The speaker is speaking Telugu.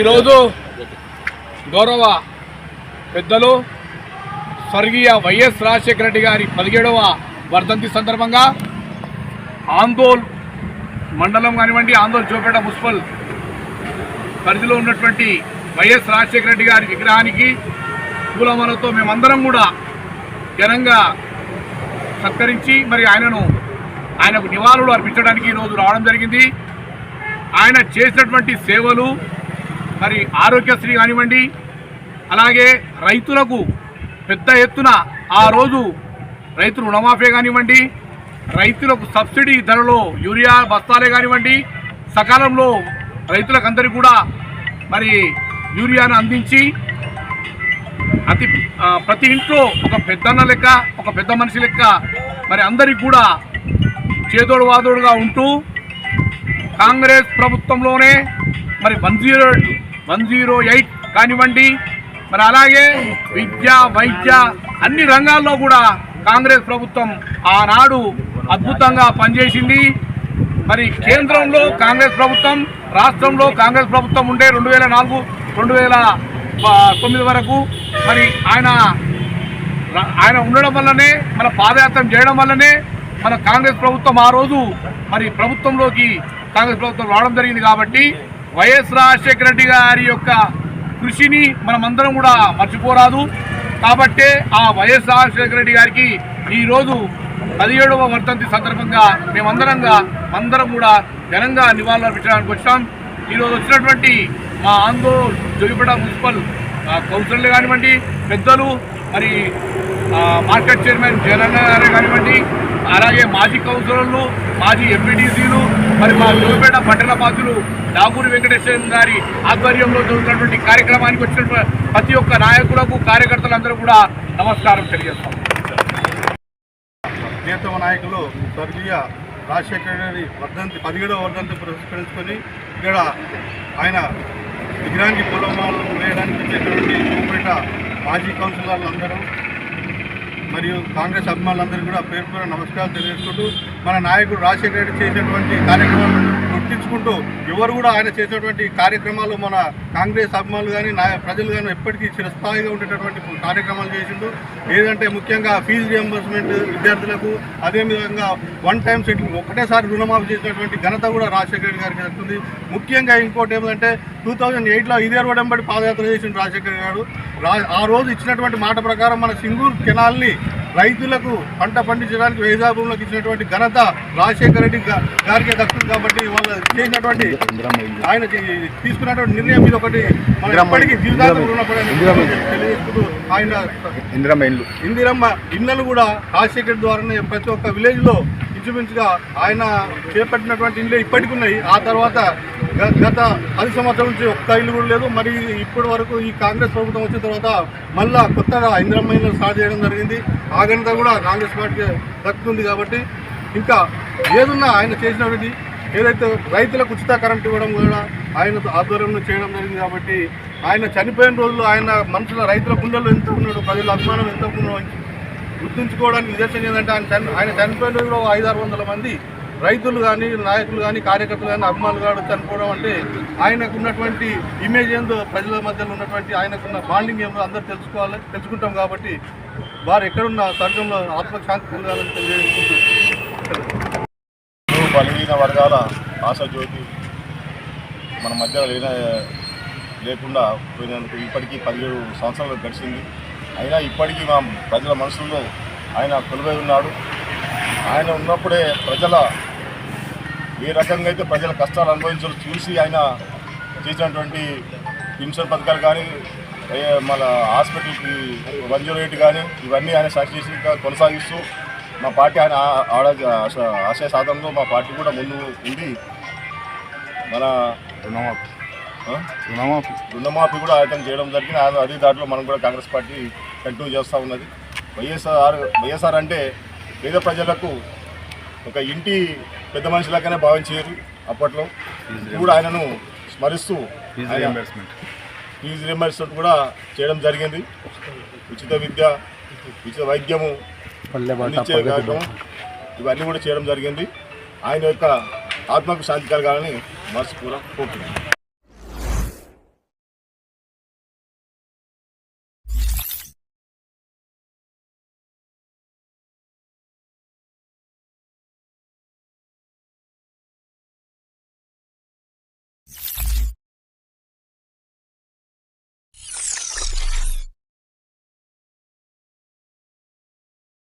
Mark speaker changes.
Speaker 1: ఈరోజు గౌరవ పెద్దలు స్వర్గీయ వైఎస్ రాజశేఖర రెడ్డి గారి పదిహేడవ వర్ధంతి సందర్భంగా ఆందోల్ మండలం కానివ్వండి ఆందోల్ చోపేట మున్సిపల్ పరిధిలో ఉన్నటువంటి వైఎస్ రాజశేఖర రెడ్డి గారి విగ్రహానికి పూలమాలతో మేమందరం కూడా ఘనంగా సత్కరించి మరి ఆయనను ఆయనకు నివాళులు అర్పించడానికి ఈరోజు రావడం జరిగింది. ఆయన చేసినటువంటి సేవలు మరి ఆరోగ్యశ్రీ కానివ్వండి అలాగే రైతులకు పెద్ద ఎత్తున ఆ రోజు రైతు రుణమాఫీ కానివ్వండి రైతులకు సబ్సిడీ ధరలో యూరియా బస్తాలే కానివ్వండి సకాలంలో రైతులకు అందరికీ కూడా మరి యూరియాను అందించి అతి ప్రతి ఇంట్లో ఒక పెద్దన్న లెక్క ఒక పెద్ద మనిషి లెక్క మరి అందరికి కూడా చేదోడు వాదోడుగా ఉంటూ కాంగ్రెస్ ప్రభుత్వంలోనే మరి one zero one zero eight కానివ్వండి. మరి అలాగే విద్య వైద్య అన్ని రంగాల్లో కూడా కాంగ్రెస్ ప్రభుత్వం ఆనాడు అద్భుతంగా పనిచేసింది. మరి కేంద్రంలో కాంగ్రెస్ ప్రభుత్వం రాష్ట్రంలో కాంగ్రెస్ ప్రభుత్వం ఉండే రెండు వేల నాలుగు రెండు వేల తొమ్మిది వరకు మరి ఆయన ఆయన ఉండడం వల్లనే మన పాదయాత్ర చేయడం వల్లనే మన కాంగ్రెస్ ప్రభుత్వం ఆ రోజు మరి ప్రభుత్వంలోకి కాంగ్రెస్ ప్రభుత్వం రావడం జరిగింది కాబట్టి వైఎస్ రాజశేఖర రెడ్డి గారి యొక్క కృషిని మనమందరం కూడా మర్చిపోరాదు. కాబట్టే ఆ వైఎస్ రాజశేఖర రెడ్డి గారికి ఈరోజు పదిహేడవ వర్ధంతి సందర్భంగా మేమందరంగా అందరం కూడా ఘనంగా నివాళులు అర్పించడానికి వచ్చాం. ఈరోజు వచ్చినటువంటి మా ఆందోళన జోగిపేట మున్సిపల్ కౌన్సిలర్లు కానివ్వండి పెద్దలు మరి మార్కెట్ చైర్మన్ జగనన్న గారు కానివ్వండి అలాగే మాజీ కౌన్సిలర్లు మాజీ ఎంపీటీసీలు మరి మా జోగిపేట పట్టణ బాధ్యులు డాగూరి వెంకటేశ్వర గారి ఆధ్వర్యంలో జరుగుతున్నటువంటి కార్యక్రమానికి వచ్చినటువంటి ప్రతి ఒక్క నాయకులకు కార్యకర్తలందరూ కూడా నమస్కారం తెలియజేస్తాం.
Speaker 2: ప్రియతమ నాయకులు స్వర్గీయ రాజశేఖర గారి వర్ధంతి పదిహేడవ వర్ధంతి పురస్కరించుకొని ఇక్కడ ఆయన విగ్రహానికి పొలమాలు వేయడానికి వచ్చేటువంటి కోపేట మాజీ కౌన్సిలర్లు అందరూ మరియు కాంగ్రెస్ అభిమానులందరూ కూడా పేరు పేరు నమస్కారాలు తెలియజేసుకుంటూ మన నాయకుడు రాజశేఖర రెడ్డి చేసినటువంటి కార్యక్రమాలను గుర్తించుకుంటూ ఎవరు కూడా ఆయన చేసినటువంటి కార్యక్రమాలు మన కాంగ్రెస్ అభిమానులు కానీ నా ప్రజలు కానీ ఎప్పటికీ చిరస్థాయిగా ఉండేటటువంటి కార్యక్రమాలు చేసిండు. ఏదంటే ముఖ్యంగా ఫీజు రియంబర్స్మెంట్ విద్యార్థులకు అదేవిధంగా వన్ టైం సెటిల్ ఒకటేసారి రుణమాఫీ చేసినటువంటి ఘనత కూడా రాజశేఖర రెడ్డి గారికి దక్కుతుంది ముఖ్యంగా ఇంకోటి ఏమంటే టూ థౌజండ్ ఎయిట్లో ఇదే రోడంబడి పాదయాత్ర చేసిన రాజశేఖర గారు. రా ఆ రోజు ఇచ్చినటువంటి మాట ప్రకారం మన సింగూరు కెనాల్ని రైతులకు పంట పండించడానికి వ్యవసాయ భూములకు ఇచ్చినటువంటి ఘనత రాజశేఖర రెడ్డి గారికే దక్కుతుంది కాబట్టి వాళ్ళు చేసినటువంటి ఆయన తీసుకున్నటువంటి నిర్ణయం మీద ఒకటి. మన ఎప్పటికీ జీవితాంతం తెలియజేసుకుంటూ ఆయన
Speaker 3: ఇందిరమ్మ
Speaker 2: ఇందిరమ్మ ఇళ్ళను కూడా రాజశేఖర్ ద్వారానే ప్రతి ఒక్క విలేజ్లో ఇంచుమించుగా ఆయన చేపట్టినటువంటి ఇల్లు ఇప్పటికి ఉన్నాయి ఆ తర్వాత గత పది సంవత్సరం నుంచి ఒక్క ఇల్లు కూడా లేదు. మరి ఇప్పటి వరకు ఈ కాంగ్రెస్ ప్రభుత్వం వచ్చిన తర్వాత మళ్ళా కొత్తగా ఇందిరమ్మ ఇల్లు స్టార్ట్ చేయడం జరిగింది. ఆ ఘనత కూడా కాంగ్రెస్ పార్టీ దక్కుతుంది కాబట్టి ఇంకా ఏదున్నా ఆయన చేసినటువంటి ఏదైతే రైతులకు ఉచిత కరెంట్ ఇవ్వడం కూడా ఆయన ఆధ్వర్యంలో చేయడం జరిగింది కాబట్టి ఆయన చనిపోయిన రోజులు ఆయన మనుషుల రైతుల గుండెల్లో ఎంత ఉన్నాడు ప్రజల అభిమానం ఎంత ఉన్నాడో గుర్తుంచుకోవడానికి నిదర్శనం ఏంటంటే ఆయన చని ఆయన చనిపోయిన కూడా ఐదు ఆరు వందల మంది రైతులు కానీ నాయకులు కానీ కార్యకర్తలు కానీ అభిమానులు కానీ చనిపోవడం అంటే ఆయనకు ఉన్నటువంటి ఇమేజ్ ఏందో ప్రజల మధ్యలో ఉన్నటువంటి ఆయనకున్న బాండింగ్ ఏందో అందరూ తెలుసుకోవాలి తెలుసుకుంటాం కాబట్టి వారు ఎక్కడున్న సర్గంలో ఆత్మశాంతి పొందాలని తెలియజేసుకుంటున్నారు
Speaker 3: బలహీన వర్గాల ఆశాజ్యోతి మన మధ్య లేన లేకుండా పోయినందుకు ఇప్పటికీ పదిహేడు సంవత్సరాలు గడిచింది. అయినా ఇప్పటికీ మా ప్రజల మనసుల్లో ఆయన కొలువై ఉన్నాడు. ఆయన ఉన్నప్పుడే ప్రజల ఏ రకంగా అయితే ప్రజల కష్టాలు అనుభవించాలో చూసి ఆయన చేసినటువంటి పెన్షన్ పథకాలు కానీ మన హాస్పిటల్కి వన్ జీరో ఎయిట్ కానీ ఇవన్నీ ఆయన సక్సెస్ కొనసాగిస్తూ మా పార్టీ ఆయన ఆడ ఆశ- ఆశయ సాధనలో మా పార్టీ కూడా ముందు ఉంది మన
Speaker 4: రుణమాఫీ? రుణమాఫీ
Speaker 3: కూడా ఆయన చేయడం జరిగింది. అదే దాంట్లో మనం కూడా కాంగ్రెస్ పార్టీ కంటిన్యూ చేస్తూ ఉన్నది. వైఎస్ఆర్ వైఎస్ఆర్ అంటే పేద ప్రజలకు ఒక ఇంటి పెద్ద మనిషిలాగానే భావించారు అప్పట్లో. కూడా ఆయనను స్మరిస్తూ ఫీజు రియంబర్స్మెంట్ కూడా చేయడం జరిగింది. ఉచిత విద్య ఉచిత వైద్యము అందించే కార్యక్రమం ఇవన్నీ కూడా చేయడం జరిగింది. ఆయన యొక్క ఆత్మకు శాంతి కలగాలని మనస్ఫూర్తిగా కోరుతున్నాను.